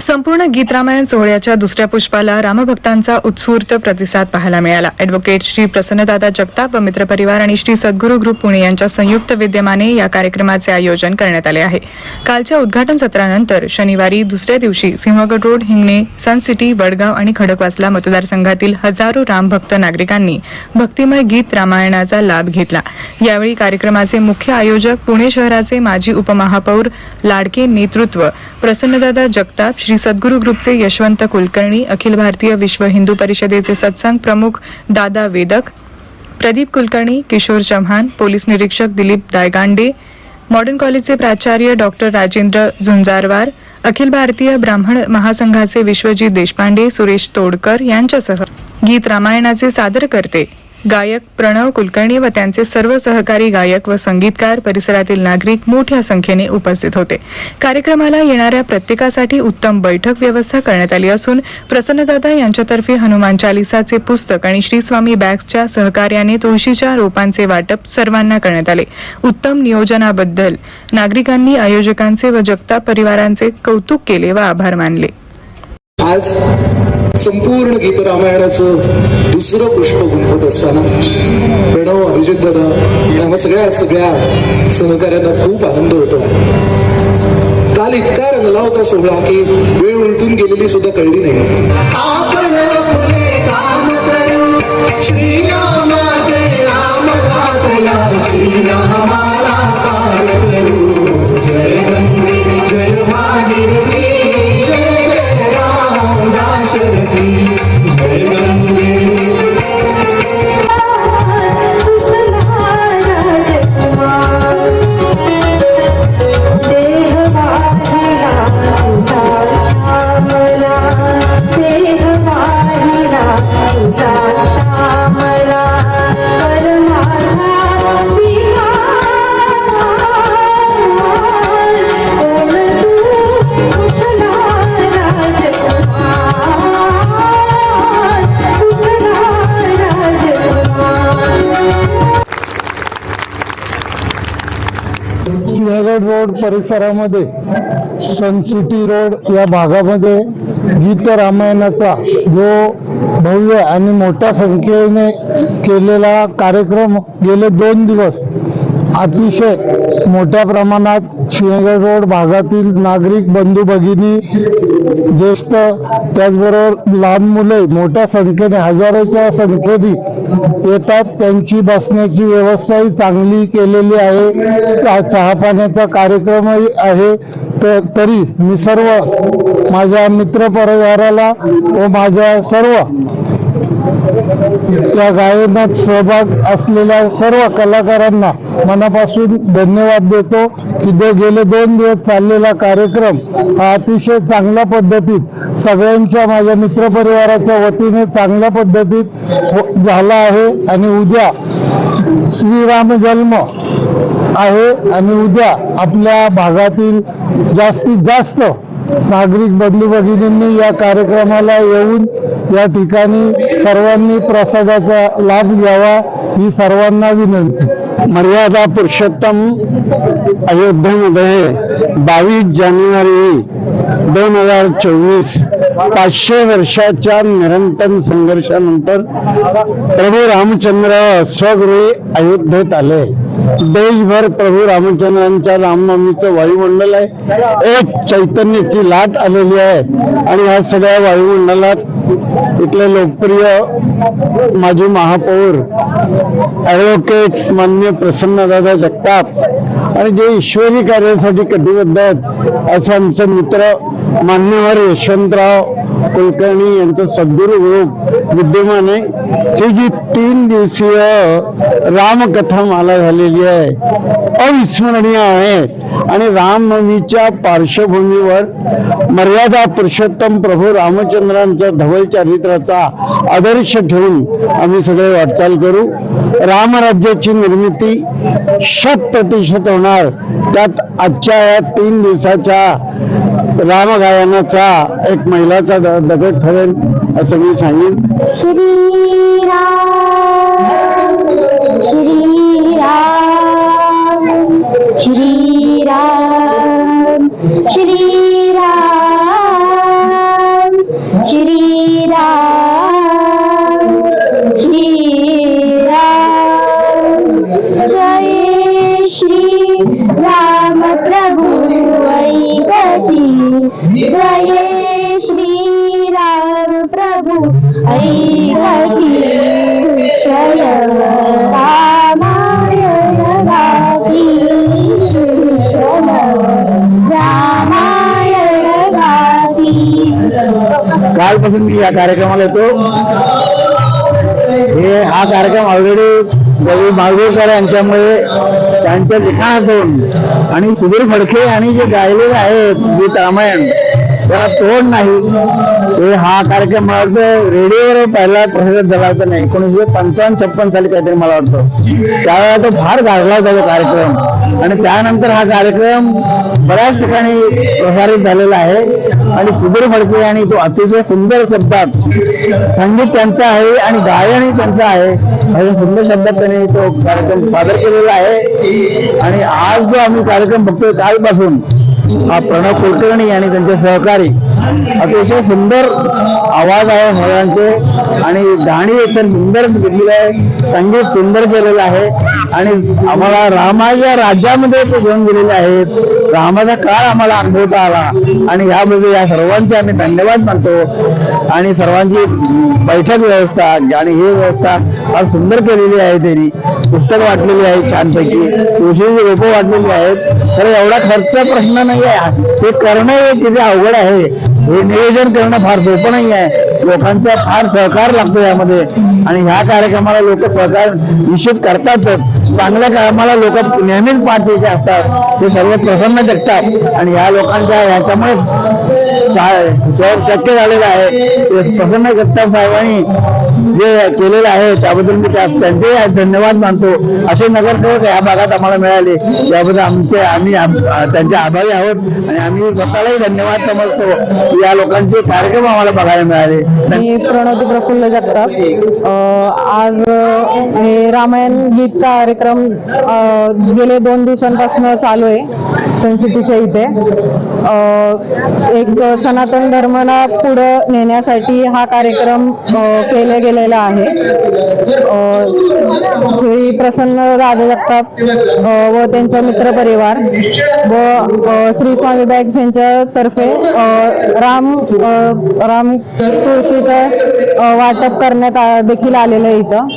संपूर्ण गीत रामायण सोहळ्याच्या दुसऱ्या पुष्पाला रामभक्तांचा उत्स्फूर्त प्रतिसाद पाहायला मिळाला. ॲडव्होकेट श्री प्रसन्नदादा जगताप व मित्रपरिवार आणि श्री सद्गुरू ग्रुप पुणे यांच्या संयुक्त विद्यमाने या कार्यक्रमाचे आयोजन करण्यात आले आहे. कालच्या उद्घाटन सत्रानंतर शनिवारी दुसऱ्या दिवशी Sinhagad road Hingane sun city Wadgaon आणि खडकवासला मतदारसंघातील हजारो रामभक्त नागरिकांनी भक्तिमय गीत रामायणाचा लाभ घेतला. यावेळी कार्यक्रमाचे मुख्य आयोजक पुणे शहराचे माजी उपमहापौर लाडके नेतृत्व प्रसन्नदादा जगताप श्री सद्गुरू ग्रुपचे यशवंत कुलकर्णी अखिल भारतीय विश्व हिंदू परिषदेचे सत्संग प्रमुख दादा वेदक प्रदीप कुलकर्णी किशोर चव्हाण पोलीस निरीक्षक दिलीप दायगांडे मॉडर्न कॉलेजचे प्राचार्य डॉक्टर राजेंद्र झुंजारवार अखिल भारतीय ब्राह्मण महासंघाचे विश्वजीत देशपांडे सुरेश तोडकर यांच्यासह गीत रामायणाचे सादर करते गायक प्रणव कुलकर्णी व त्यांचे सर्व सहकारी गायक व संगीतकार परिसरातील नागरिक मोठ्या संख्येने उपस्थित होते. कार्यक्रमाला येणाऱ्या प्रत्येकासाठी उत्तम बैठक व्यवस्था करण्यात आली असून प्रसन्नदादा यांच्यातर्फे हनुमान चालिसाचे पुस्तक आणि श्री स्वामी बॅग्सच्या सहकार्याने तुळशीच्या रोपांचे वाटप सर्वांना करण्यात आले. उत्तम नियोजनाबद्दल नागरिकांनी आयोजकांचे व जगताप परिवारांचे कौतुक केले व आभार मानले. आज संपूर्ण गीत रामायणाचं दुसरं पुष्प गुंफत असताना प्रणव अभिजित दादा आम्हा सगळ्या सगळ्या सहकाऱ्यांना खूप आनंद होतो. आहे काल इतका रंगला होता सोहळा की वेळ उलटून गेलेली सुद्धा कळली नाही. सिंहगड रोड परिसरामध्ये सन सिटी रोड या भागामध्ये गीत रामायणाचा जो भव्य आणि मोठ्या संख्येने केलेला कार्यक्रम गेले दोन दिवस अतिशय मोठ्या प्रमाणात सिंहगड रोड भागातील नागरिक बंधू भगिनी ज्येष्ठ त्याचबरोबर लहान मुले मोठ्या संख्येने हजारोच्या संख्येने येतात त्यांची बसण्याची व्यवस्थाही चांगली केलेली आहे. चहापाण्याचा चहा पाण्याचा कार्यक्रमही आहे. तरी मी सर्व माझ्या मित्र परिवाराला व माझ्या सर्व या गायनात सहभाग असलेल्या सर्व कलाकारांना मनापासून धन्यवाद देतो की दे गेले दोन दिवस चाललेला कार्यक्रम हा अतिशय चांगल्या पद्धतीत सगळ्यांच्या माझ्या मित्रपरिवाराच्या वतीने चांगल्या पद्धतीत हो- झाला आहे आणि उद्या श्रीराम जन्म आहे आणि उद्या आपल्या भागातील जास्तीत जास्त नागरिक बंधू भगिनींनी या कार्यक्रमाला येऊन या ठिकाणी सर्वांनी प्रसादाचा लाभ घ्यावा ही सर्वांना विनंती. मर्यादा पुरुषोत्तम अयोध्येमध्ये बावीस जानेवारी दोन हजार चोवीस पाचशे वर्षाच्या निरंतर संघर्षानंतर प्रभू रामचंद्र स्वगृही अयोध्येत आले. देशभर प्रभू रामचंद्रांच्या रामनवमीचं वायुमंडल आहे. एक चैतन्याची लाट आलेली आहे. आणि ह्या सगळ्या वायुमंडलात इथले लोकप्रिय माजी महापौर ॲडव्होकेट मान्य प्रसन्नदादा जगताप आणि जे ईश्वरी कार्यासाठी कटिबद्ध आहेत असं आमचं मित्र मान्यवर यशवंतराव कुलकर्णी यांचं सद्गुरू ग्रुप विद्यमान आहे. ही जी तीन दिवसीय रामकथा माला झालेली आहे अविस्मरणीय आहे. आणि रामनवमीच्या पार्श्वभूमीवर मर्यादा पुरुषोत्तम प्रभू रामचंद्रांचा धवल चारित्राचा आदर्श ठेवून आम्ही सगळे वाटचाल करू. रामराज्याची निर्मिती शत प्रतिशत होणार. त्यात आजच्या या तीन दिवसाच्या रामगायनाचा एक महिलाचा दगड ठरेल असं मी सांगेन. श्रीराम श्रीराम श्रीराम श्रीराम. कालपासून मी या कार्यक्रमाला येतो. हे हा कार्यक्रम ऑलरेडी रवी माळगोळकर यांच्यामुळे त्यांच्या लिखाणातून आणि सुधीर फडके यांनी जे गायलेले आहेत गीत रामायण त्याला तोड नाही. हे हा कार्यक्रम मला वाटतं रेडिओवर पहिला प्रसिद्ध झाला होता नाही एकोणीसशे पंचावन्न छप्पन साली काहीतरी मला वाटतं. त्यावेळेला तो फार गाजला होता तो कार्यक्रम. आणि त्यानंतर हा कार्यक्रम बऱ्याच ठिकाणी प्रसारित झालेला आहे. आणि सुधीर फडके यांनी तो अतिशय सुंदर शब्दात संगीत त्यांचं आहे आणि गायनही त्यांचं आहे. अशा सुंदर शब्दात त्यांनी तो कार्यक्रम सादर केलेला आहे. आणि आज जो आम्ही कार्यक्रम बघतोय कालपासून हा प्रणव कुलकर्णी आणि त्यांचे सहकारी अतिशय सुंदर आवाज आहे सगळ्यांचे आणि गाणी एकतर सुंदर घेतलेली आहे. संगीत सुंदर केलेलं आहे. आणि आम्हाला रामाच्या राज्यामध्ये ते घेऊन गेलेले आहेत. रामाचा काळ आम्हाला अनुभवता आला. आणि ह्यामध्ये या सर्वांचे आम्ही धन्यवाद मानतो. आणि सर्वांची बैठक व्यवस्था आणि ही व्यवस्था फार सुंदर केलेली आहे त्यांनी. पुस्तक वाटलेली आहे छानपैकी. तुळशीची रोपं वाटलेली आहेत. तर एवढा खर्च प्रश्न नाही आहे. हे करणं हे किती अवघड आहे. हे नियोजन करणं फार सोपं नाही आहे लोकांचा फार सहकार लागतो यामध्ये. आणि ह्या कार्यक्रमाला लोक सहकार निश्चित करतातच. चांगल्या कामाला लोक नेहमीच पाठीचे असतात. ते सर्व प्रसन्न जगतात. आणि ह्या लोकांच्या ह्याच्यामुळे शहर शक्य झालेलं आहे. ते प्रसन्न जगताप साहेबांनी. जे केलेलं आहे त्याबद्दल मी त्या- त्यांचे धन्यवाद मानतो. असे नगरसेवक या भागात आम्हाला मिळाले. याबद्दल आमचे आम्ही त्यांचे आभारी आहोत आणि आम्ही स्वतःलाही धन्यवाद समजतो. या लोकांचे कार्यक्रम आम्हाला बघायला मिळाले. मी प्रणवती प्रफुल्ल जगताप. आज हे रामायण गीत कार्यक्रम गेले दोन दिवसांपासून चालू आहे सनसिटीच्या इथे. एक सनातन धर्माला पुढं नेण्यासाठी हा कार्यक्रम केला गेला गेलेला आहे. श्री प्रसन्न राजा जगताप व त्यांचा मित्रपरिवार व श्री स्वामी बॅग्स यांच्यातर्फे राम राम तुळशीचं वाटप करण्यात आ- देखील आलेलं आहे इथं.